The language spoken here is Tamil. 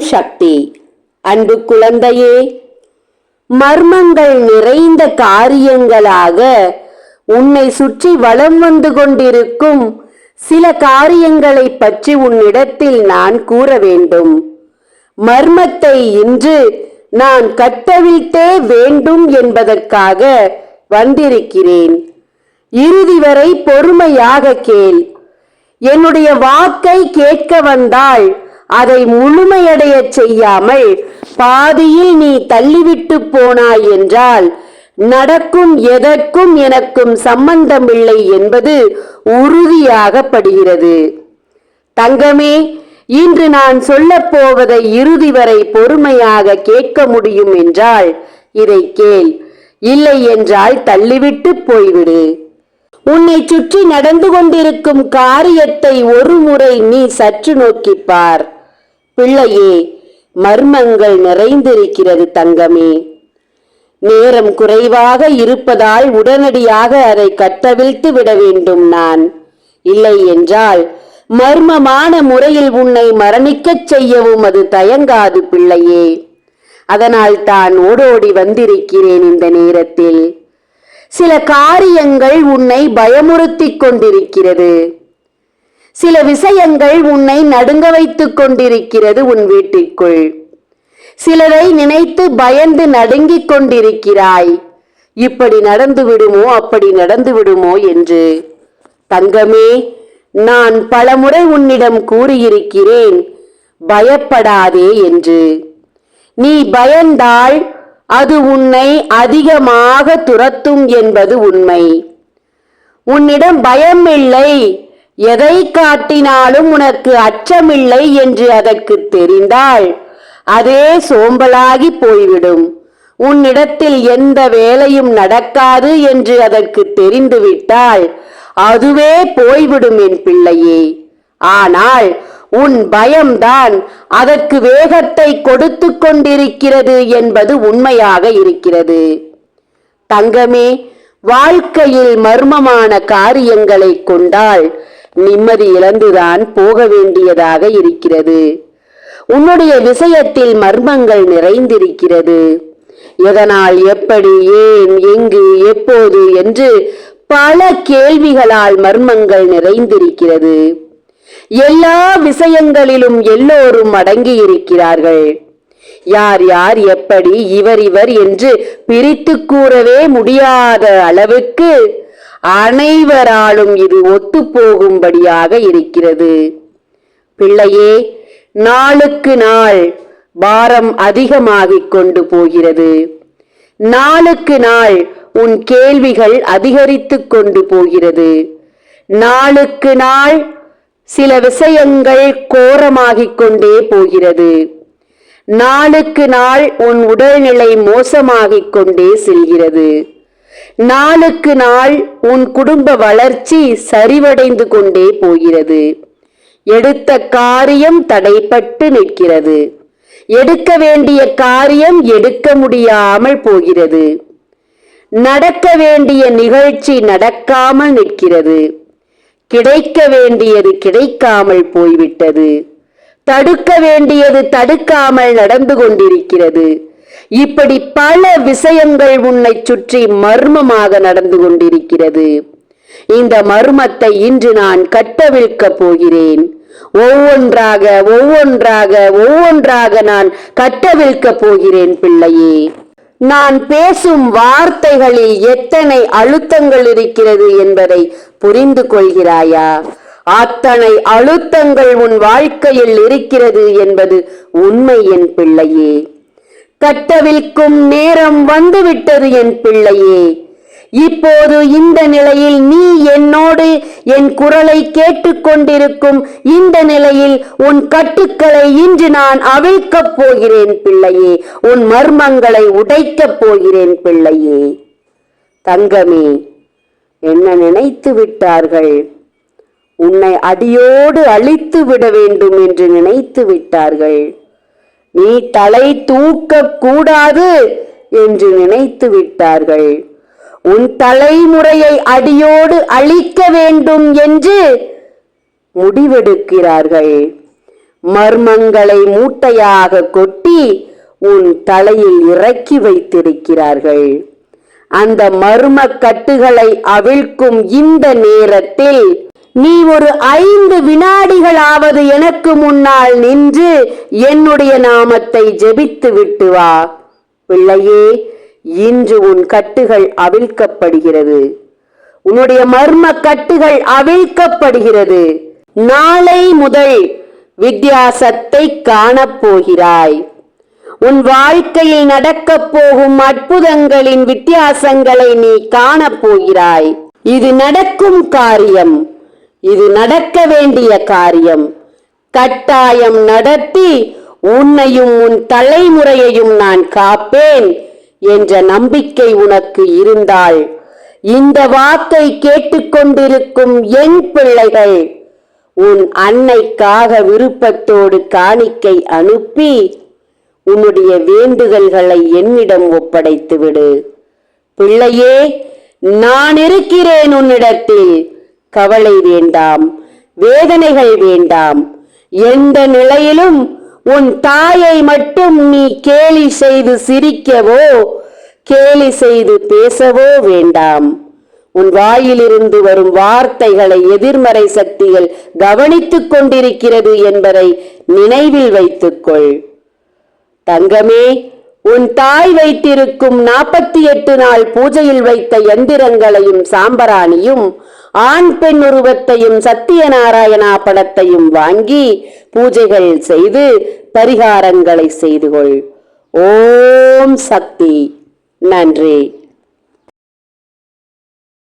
சக்தி. அன்பு குழந்தையே மர்மங்கள் நிறைந்த காரியங்களாக உன்னை சுற்றி வளம் வந்து கொண்டிருக்கும் சில காரியங்களை பற்றி உன்னிடத்தில் நான் கூற வேண்டும். மர்மத்தை இன்று நான் கட்டவிழ்த்தே வேண்டும் என்பதற்காக வந்திருக்கிறேன். இறுதி வரை பொறுமையாக கேள். என்னுடைய வாக்கை கேட்க வந்தால் அதை முழுமையடையச் செய்யாமல் பாதியில் நீ தள்ளிவிட்டு போனாய் என்றால் நடக்கும் எதற்கும் எனக்கும் சம்பந்தமில்லை என்பது உறுதியாகப்படுகிறது. தங்கமே இன்று நான் சொல்லப் போவதை இறுதி வரை பொறுமையாக கேட்க முடியும் என்றால் இதை கேள். இல்லை என்றால் தள்ளிவிட்டு போய்விடு. உன்னை சுற்றி நடந்து கொண்டிருக்கும் காரியத்தை ஒரு முறை நீ சற்று நோக்கிப்பார் பிள்ளையே மர்மங்கள் நிறைந்திருக்கிறது தங்கமே. நேரம் குறைவாக இருப்பதால் உடனடியாக அதை கட்டவிழ்த்து விட வேண்டும் நான். இல்லை என்றால் மர்மமான முறையில் உன்னை மரணிக்கச் செய்யவும் அது தயங்காது பிள்ளையே. அதனால் தான் ஓடோடி வந்திருக்கிறேன் இந்த நேரத்தில். சில காரியங்கள் உன்னை பயமுறுத்திக் கொண்டிருக்கிறது. சில விஷயங்கள் உன்னை நடுங்க வைத்துக் கொண்டிருக்கிறது உன் வீட்டிற்குள். சிலரை நினைத்து பயந்து நடுங்கிக் கொண்டிருக்கிறாய். இப்படி நடந்து விடுமோ அப்படி நடந்து விடுமோ என்று. தங்கமே நான் பலமுறை உன்னிடம் கூறியிருக்கிறேன். பயப்படாதே என்று. நீ பயந்தால் அது உன்னை அதிகமாக துரத்தும் என்பது உண்மை. உன்னிடம் பயம் இல்லை எதை காட்டினாலும் உனக்கு அச்சமில்லை என்று அதற்கு தெரிந்தால் அதே சோம்பலாகி போய்விடும். உன்னிடத்தில் எந்த வேலையும் நடக்காது என்று அதற்கு தெரிந்துவிட்டால் அதுவே போய்விடும் என் பிள்ளையே. ஆனால் உன் பயம்தான் அதற்கு வேகத்தை கொடுத்து கொண்டிருக்கிறது என்பது உண்மையாக இருக்கிறது. தங்கமே வாழ்க்கையில் மர்மமான காரியங்களை கொண்டால் நிம்மதி இழந்துதான் போக வேண்டியதாக இருக்கிறது. உன்னுடைய விஷயத்தில் மர்மங்கள் நிறைந்திருக்கிறது. எதனால் எப்படி ஏன் எங்கு எப்போது என்று பல கேள்விகளால் மர்மங்கள் நிறைந்திருக்கிறது. எல்லா விஷயங்களிலும் எல்லோரும் அடங்கி இருக்கிறார்கள் யார் யார் எப்படி இவர் இவர் என்று பிரித்து கூறவே முடியாத அளவுக்கு அனைவராலும் இது ஒத்துப்போகும்படியாக இருக்கிறது. பிள்ளையே நாளுக்கு நாள் பாரம் அதிகமாகிக் கொண்டு போகிறது. நாளுக்கு நாள் உன் கேள்விகள் அதிகரித்துக் கொண்டு போகிறது. நாளுக்கு நாள் சில விஷயங்கள் கோரமாகிக் கொண்டே போகிறது. நாளுக்கு நாள் உன் உடல்நிலை மோசமாகிக் கொண்டே செல்கிறது. நாளுக்கு நாள் உன் குடும்ப வளர்ச்சி சரிவடைந்து கொண்டே போகிறது. எடுத்த காரியம் தடைப்பட்டு நிற்கிறது. எடுக்க வேண்டிய காரியம் எடுக்க முடியாமல் போகிறது. நடக்க வேண்டிய நிகழ்ச்சி நடக்காமல் நிற்கிறது. கிடைக்க வேண்டியது கிடைக்காமல் போய்விட்டது. தடுக்க வேண்டியது தடுக்காமல் நடந்து கொண்டிருக்கிறது. இப்படி பல விஷயங்கள் உன்னை சுற்றி மர்மமாக நடந்து கொண்டிருக்கிறது. இந்த மர்மத்தை இன்று நான் கட்டவிழ்க்கப் போகிறேன். ஒவ்வொன்றாக ஒவ்வொன்றாக ஒவ்வொன்றாக நான் கட்டவிழ்க்கப் போகிறேன் பிள்ளையே. நான் பேசும் வார்த்தைகளில் எத்தனை அழுத்தங்கள் இருக்கிறது என்பதை புரிந்து கொள்கிறாயா? அத்தனை அழுத்தங்கள் உன் வாழ்க்கையில் இருக்கிறது என்பது உண்மை என் பிள்ளையே. கட்டவிழ்க்கும் நேரம் வந்துவிட்டது என் பிள்ளையே. இப்போது இந்த நிலையில் நீ என்னோடு என் குரலை கேட்டுக்கொண்டிருக்கும் இந்த நிலையில் உன் கட்டுக்களை இன்று நான் அவிழ்க்கப் போகிறேன் பிள்ளையே. உன் மர்மங்களை உடைக்கப் போகிறேன் பிள்ளையே. தங்கமே என்ன நினைத்து விட்டார்கள்? உன்னை அடியோடு அழித்து விட வேண்டும் என்று நினைத்து விட்டார்கள். நீ தலை தூக்க கூடாது என்று நினைத்து விட்டார்கள். உன் தலைமுறையை அடியோடு அழிக்க வேண்டும் என்று முடிவெடுக்கிறார்கள். மர்மங்களை மூட்டையாக கொட்டி உன் தலையில் இறக்கி வைத்திருக்கிறார்கள். அந்த மர்ம கட்டுகளை அவிழ்க்கும் இந்த நேரத்தில் நீ ஒரு ஐந்து வினாடிகளாவது எனக்கு முன்னால் நின்று என்னுடைய நாமத்தை ஜெபித்து விட்டு வா. பிள்ளையே இன்று உன் கட்டுகள் அவிழ்க்கப்படுகிறது. உன்னுடைய மர்ம கட்டுகள் அவிழ்க்கப்படுகிறது. நாளை முதல் வித்தியாசத்தை காணப்போகிறாய். உன் வாழ்க்கையில் நடக்கப் போகும் அற்புதங்களின் வித்தியாசங்களை நீ காணப் போகிறாய் இது நடக்கும் காரியம். இது நடக்க வேண்டிய காரியம். கட்டாயம் நடத்தி உன்னையும் உன் தலைமுறையையும் நான் காப்பேன் என்ற நம்பிக்கை உனக்கு இருந்தால். இந்த வாக்கை கேட்டுக்கொண்டிருக்கும் என் பிள்ளைகள் உன் அன்னைக்காக விருப்பத்தோடு காணிக்கை அனுப்பி உன்னுடைய வேண்டுதல்களை என்னிடம் ஒப்படைத்துவிடு. பிள்ளையே நான் இருக்கிறேன் உன்னிடத்தில். கவலை வேண்டாம் வேதனைகள் வேண்டாம். எந்த நிலையிலும் உன் தாயை மட்டும் நீ கேலி செய்து சிரிக்கவோ கேலி செய்து பேசவோ வேண்டாம். உன் வாயிலிருந்து வரும் வார்த்தைகளை எதிர்மறை சக்திகள் கவனித்துக் கொண்டிருக்கிறது என்பதை நினைவில் வைத்துக்கொள். தங்கமே உன் தாய் வைத்திருக்கும் நாற்பத்தி எட்டு நாள் பூஜையில் வைத்த எந்திரங்களையும் சாம்பராணியும் ஆண் பெண் உருவத்தையும் சத்தியநாராயணா படத்தையும் வாங்கி பூஜைகள் செய்து பரிகாரங்களை செய்து கொள் ஓம் சக்தி. நன்றி.